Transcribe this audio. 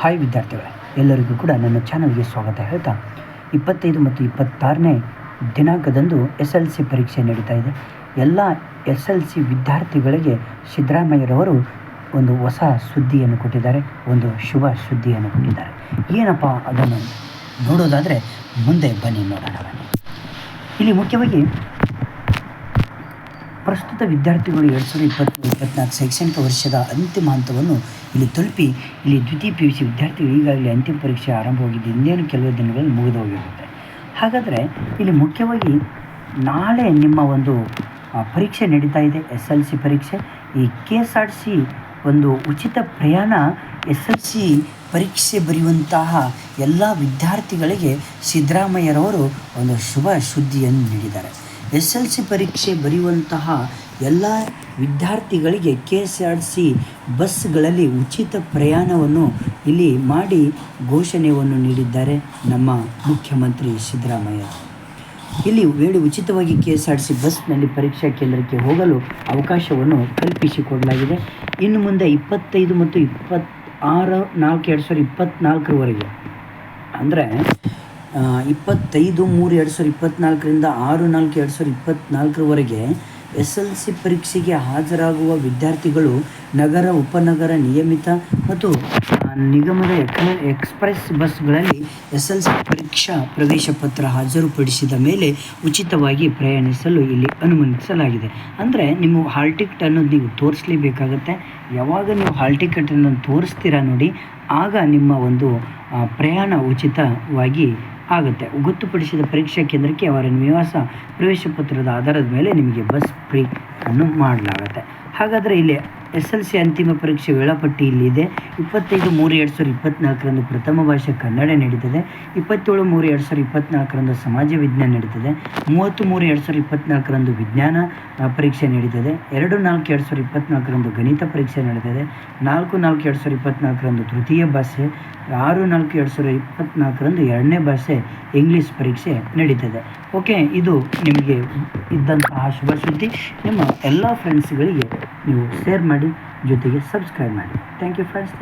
Hi ವಿದ್ಯಾರ್ಥಿಗಳೇ, ಎಲ್ಲರಿಗೂ ಕೂಡ ನನ್ನ ಚಾನಲ್ಗೆ ಸ್ವಾಗತ ಹೇಳ್ತಾ, ಇಪ್ಪತ್ತೈದು ಮತ್ತು ಇಪ್ಪತ್ತಾರನೇ ದಿನಾಂಕದಂದು ಎಸ್ ಎಲ್ ಸಿ ಪರೀಕ್ಷೆ ನಡೀತಾ ಇದೆ. ಎಲ್ಲ ಎಸ್ ಎಲ್ ಸಿ ವಿದ್ಯಾರ್ಥಿಗಳಿಗೆ ಸಿದ್ದರಾಮಯ್ಯರವರು ಒಂದು ಹೊಸ ಸುದ್ದಿಯನ್ನು ಕೊಟ್ಟಿದ್ದಾರೆ, ಒಂದು ಶುಭ ಸುದ್ದಿಯನ್ನು ಕೊಟ್ಟಿದ್ದಾರೆ. ಏನಪ್ಪ ಅದನ್ನು ನೋಡೋದಾದರೆ, ಮುಂದೆ ಬನ್ನಿ ನೋಡೋಣ ಇಲ್ಲಿ ಮುಖ್ಯವಾಗಿ ಪ್ರಸ್ತುತ ವಿದ್ಯಾರ್ಥಿಗಳು ಎರಡು ಸಾವಿರದ ಇಪ್ಪತ್ತು ಇಪ್ಪತ್ನಾಲ್ಕು ಶೈಕ್ಷಣಿಕ ವರ್ಷದ ಅಂತಿಮ ಹಂತವನ್ನು ಇಲ್ಲಿ ತಲುಪಿ, ಇಲ್ಲಿ ದ್ವಿತೀಯ ಪಿ ಯು ಸಿ ವಿದ್ಯಾರ್ಥಿಗಳು ಈಗಾಗಲೇ ಅಂತಿಮ ಪರೀಕ್ಷೆ ಆರಂಭವಾಗಿದ್ದು ಇನ್ನೇನು ಕೆಲವು ದಿನಗಳಲ್ಲಿ ಮುಗಿದು ಹೋಗಿರುತ್ತೆ ಹಾಗಾದರೆ ಇಲ್ಲಿ ಮುಖ್ಯವಾಗಿ ನಾಳೆ ನಿಮ್ಮ ಒಂದು ಪರೀಕ್ಷೆ ನಡೀತಾ ಇದೆ, ಎಸ್ ಎಲ್ ಸಿ ಪರೀಕ್ಷೆ. ಈ ಕೆ ಎಸ್ ಆರ್ ಸಿ ಒಂದು ಉಚಿತ ಪ್ರಯಾಣ ಎಸ್ ಎಲ್ ಸಿ ಪರೀಕ್ಷೆ ಬರೆಯುವಂತಹ ಎಲ್ಲ ವಿದ್ಯಾರ್ಥಿಗಳಿಗೆ ಸಿದ್ದರಾಮಯ್ಯರವರು ಒಂದು ಶುಭ ಸುದ್ದಿಯನ್ನು ನೀಡಿದ್ದಾರೆ. ಎಸ್ ಎಲ್ ಸಿ ಪರೀಕ್ಷೆ ಬರೆಯುವಂತಹ ಎಲ್ಲ ವಿದ್ಯಾರ್ಥಿಗಳಿಗೆ ಕೆ ಎಸ್ ಆರ್ ಸಿ ಬಸ್ಗಳಲ್ಲಿ ಉಚಿತ ಪ್ರಯಾಣವನ್ನು ಇಲ್ಲಿ ಮಾಡಿ ಘೋಷಣೆಯನ್ನು ನೀಡಿದ್ದಾರೆ ನಮ್ಮ ಮುಖ್ಯಮಂತ್ರಿ ಸಿದ್ದರಾಮಯ್ಯ. ಇಲ್ಲಿ ವೇಳೆ ಉಚಿತವಾಗಿ ಕೆ ಎಸ್ ಆರ್ ಸಿ ಬಸ್ನಲ್ಲಿ ಪರೀಕ್ಷಾ ಕೇಂದ್ರಕ್ಕೆ ಹೋಗಲು ಅವಕಾಶವನ್ನು ಕಲ್ಪಿಸಿಕೊಡಲಾಗಿದೆ. ಇನ್ನು ಮುಂದೆ ಇಪ್ಪತ್ತೈದು ಮತ್ತು ಇಪ್ಪತ್ತಾರು ನಾಲ್ಕು, ಎರಡು ಸಾವಿರದ ಇಪ್ಪತ್ತ್ನಾಲ್ಕರವರೆಗೆ ಅಂದರೆ ಇಪ್ಪತ್ತೈದು ಮೂರು ಎರಡು ಸಾವಿರದ ಇಪ್ಪತ್ತ್ನಾಲ್ಕರಿಂದ ಆರು ನಾಲ್ಕು ಎರಡು ಸಾವಿರದ ಇಪ್ಪತ್ತ್ನಾಲ್ಕರವರೆಗೆ ಎಸ್ ಎಲ್ ಸಿ ಪರೀಕ್ಷೆಗೆ ಹಾಜರಾಗುವ ವಿದ್ಯಾರ್ಥಿಗಳು ನಗರ, ಉಪನಗರ ನಿಯಮಿತ ಮತ್ತು ನಿಗಮದ ಎಕ್- ಎಕ್ಸ್ಪ್ರೆಸ್ ಬಸ್ಗಳಲ್ಲಿ ಎಸ್ ಎಲ್ ಸಿ ಪರೀಕ್ಷಾ ಪ್ರವೇಶ ಪತ್ರ ಹಾಜರುಪಡಿಸಿದ ಮೇಲೆ ಉಚಿತವಾಗಿ ಪ್ರಯಾಣಿಸಲು ಇಲ್ಲಿ ಅನುಮತಿಸಲಾಗಿದೆ. ಅಂದರೆ ನಿಮ್ಮ ಹಾಲ್ ಟಿಕೆಟ್ ಅನ್ನೋದು ನೀವು ತೋರಿಸಲೇಬೇಕಾಗತ್ತೆ. ಯಾವಾಗ ನೀವು ಹಾಲ್ ಟಿಕೆಟನ್ನು ತೋರಿಸ್ತೀರಾ ನೋಡಿ, ಆಗ ನಿಮ್ಮ ಒಂದು ಪ್ರಯಾಣ ಉಚಿತವಾಗಿ ಆಗುತ್ತೆ. ಗೊತ್ತುಪಡಿಸಿದ ಪರೀಕ್ಷಾ ಕೇಂದ್ರಕ್ಕೆ ಅವರ ನಿವಾಸ ಪ್ರವೇಶ ಪತ್ರದ ಆಧಾರದ ಮೇಲೆ ನಿಮಗೆ ಬಸ್ ಫ್ರೀ ಅನ್ನು ಮಾಡಲಾಗುತ್ತೆ. ಹಾಗಾದರೆ ಇಲ್ಲಿ ಎಸ್ ಎಲ್ ಸಿ ಅಂತಿಮ ಪರೀಕ್ಷೆ ವೇಳಾಪಟ್ಟಿ ಇಲ್ಲಿದೆ. ಇಪ್ಪತ್ತೈದು ಮೂರು ಎರಡು ಸಾವಿರದ ಇಪ್ಪತ್ತ್ನಾಲ್ಕರಂದು ಪ್ರಥಮ ಭಾಷೆ ಕನ್ನಡ ನಡೀತದೆ ಇಪ್ಪತ್ತೇಳು ಮೂರು ಎರಡು ಸಾವಿರದ ಇಪ್ಪತ್ತ್ನಾಲ್ಕರಂದು ಸಮಾಜ ವಿಜ್ಞಾನ ನಡೀತದೆ ಮೂವತ್ತು ಮೂರು ಎರಡು ಸಾವಿರದ ಇಪ್ಪತ್ತ್ನಾಲ್ಕರಂದು ವಿಜ್ಞಾನ ಪರೀಕ್ಷೆ ನಡೀತದೆ ಎರಡು ನಾಲ್ಕು ಎರಡು ಸಾವಿರದ ಇಪ್ಪತ್ತ್ನಾಲ್ಕರಂದು ಗಣಿತ ಪರೀಕ್ಷೆ ನಡೀತದೆ ನಾಲ್ಕು ನಾಲ್ಕು ಎರಡು ಸಾವಿರದ ಇಪ್ಪತ್ತ್ನಾಲ್ಕರಂದು ತೃತೀಯ ಭಾಷೆ. ಆರು ನಾಲ್ಕು ಎರಡು ಸಾವಿರದ ಇಪ್ಪತ್ತ್ನಾಲ್ಕರಂದು ಎರಡನೇ ಭಾಷೆ ಇಂಗ್ಲೀಷ್ ಪರೀಕ್ಷೆ ನಡೀತದೆ ಓಕೆ, ಇದು ನಿಮಗೆ ಇದ್ದಂತಹ ಶುಭ ಸುದ್ದಿ. ನಿಮ್ಮ ಎಲ್ಲ ಫ್ರೆಂಡ್ಸ್ಗಳಿಗೆ ನೀವು ಶೇರ್ ಮಾಡಿ ಜೊತೆಗೆ ಸಬ್ಸ್ಕ್ರೈಬ್ ಮಾಡಿ. Thank you friends